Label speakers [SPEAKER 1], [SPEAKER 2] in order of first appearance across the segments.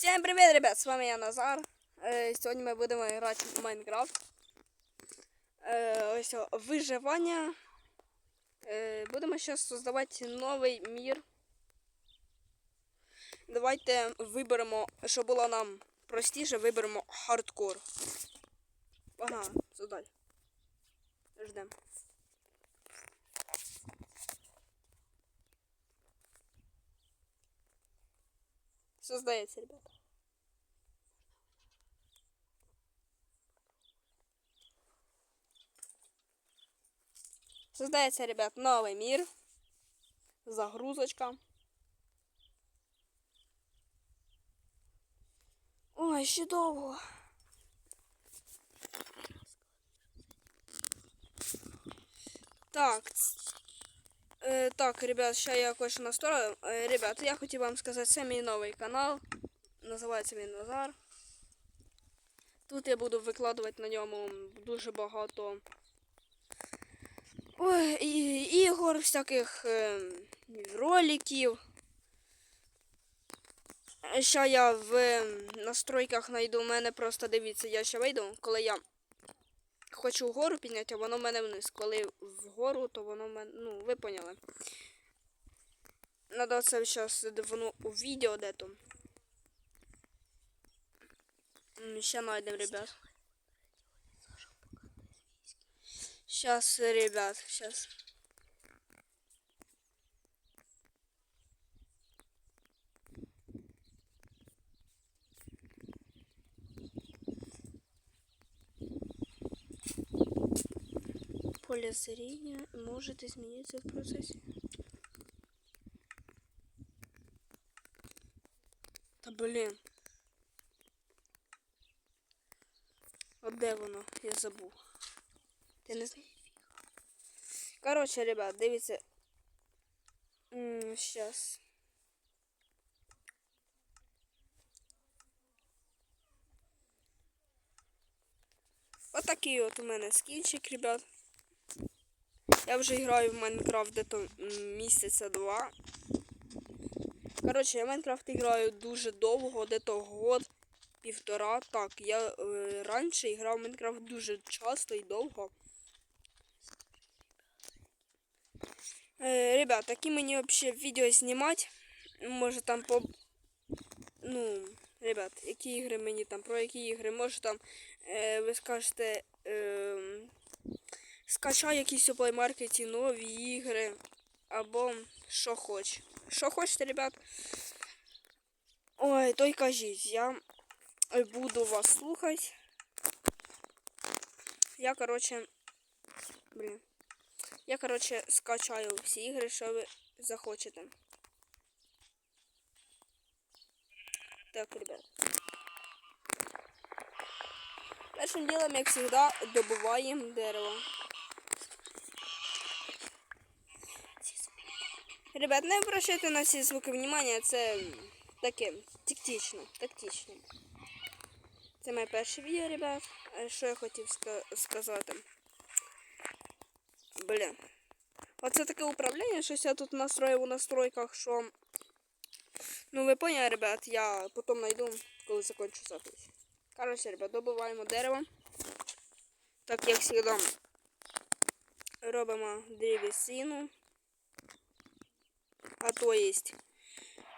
[SPEAKER 1] Всем привет, ребят! С вами я Назар. Е, Сьогодні ми будемо грати в Майнкрафт. Е, Ось о, виживання. Е, Будемо зараз новий мір. Давайте виберемо, щоб було нам простіше, виберемо хардкор. Погнали, создать. Ждем. Создається, ребята. Создається, ребят, новий мір. Загрузочка. Ой, ще довго. Так. Е, так, ребят, ще я кое-що настрою. Е, ребят, я хотів вам сказати, це мій новий канал. Називається він Назар. Тут я буду викладувати на ньому дуже багато Ой, і, ігор, всяких е, роликів. Ще я в е, настройках знайду, у мене просто дивіться, я ще вийду, коли я хочу вгору підняти, а воно в мене вниз. Коли вгору, то воно в мене. Ну, ви поняли. Надо це зараз воно у відео де то. Ще найдем, ребят. Сейчас, ребят, сейчас. Поле зрения может измениться в процессе. Та блин. А де воно? Я забув. Ти не знаєш? Короче, ребят, дивіться. М, Щас. Отакий от у мене скінчик, ребят. Я вже граю в Майнкрафт дето місяця два. Коротше, я в Майнкрафт граю дуже довго, дето год, півтора. Так, я е, раніше грав в Майнкрафт дуже часто і довго. Э, ребят, такі мені вообще відео знімати. Може там по. Ну, ребят, які ігри мені там, про які ігри, може там е, ви скажете. Е, скачай якісь у плеймаркеті нові ігри. Або що хоч. Що хочете, ребят. Ой, то й кажіть, я буду вас слухати. Я, короче, блін. Я, короче, скачаю всі ігри, що ви захочете. Так, ребят. Першим ділом, як завжди, добуваємо дерево. Ребят, не обращайте на всі звуки внимання, це таке тактично, тактично. Це моє перше відео, ребят. Що я хотів ска- сказати? Блін. Оце таке управління, щось я тут настроїв у настройках, що. Ну, ви поняли, ребят, я потім знайду, коли закончу запись. Короче, ребят, добуваємо дерево. Так, як завжди, робимо древесину. А то есть.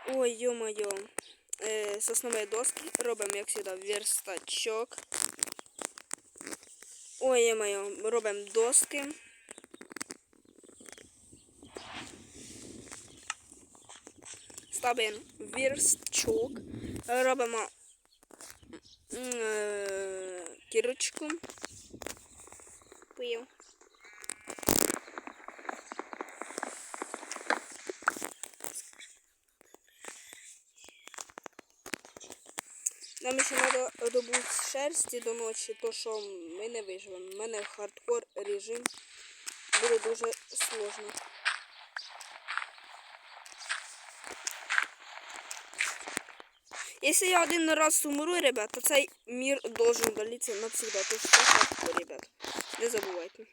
[SPEAKER 1] Ой, ё-моё. Е, соснові доски. Робимо, як завжди, верстачок. Ой, ё-моё, робимо доски. Ставимо вірстчок, робимо м, е, кірочку. Пив. Нам ще треба добути шерсті до ночі, то що ми не виживемо. У мене хардкор режим буде дуже сложно. Если я один раз умру, ребят, то цей мир должен удалиться навсегда. То что хардкор, ребят. Не забувайте.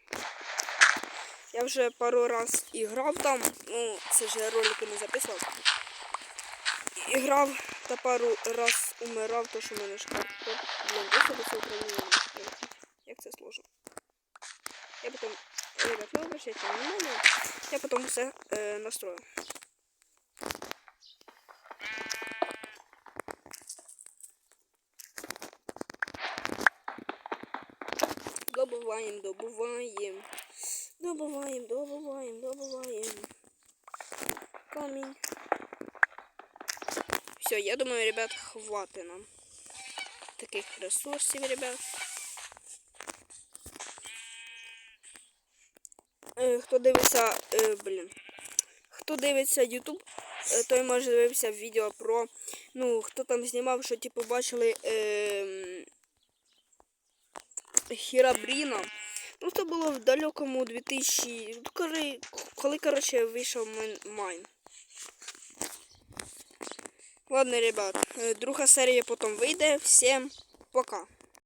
[SPEAKER 1] Я вже пару раз грав там, ну, це я ролики не записував. І грав та пару раз умирав, то що в мене хардкор. Блін, досі до цього управління. Як це сложно. Я потім, ребят, не обращайте внимания. Я потім все е, настрою. Добуваємо, добуваємо. Добуваємо, добуваємо, добуваємо. Камінь. Все, я думаю, ребят, хватит нам таких ресурсів, ребят. Е, хто дивиться, е, блін. Хто дивиться YouTube, е, той може дивитися відео про. Ну, хто там знімав, що типу бачили е, Хірабріна. Ну, це було в далекому 2000. ну, Коли, коли коротше, вийшов Майн. Ладно, ребят, е, друга серія потім вийде. Всім пока.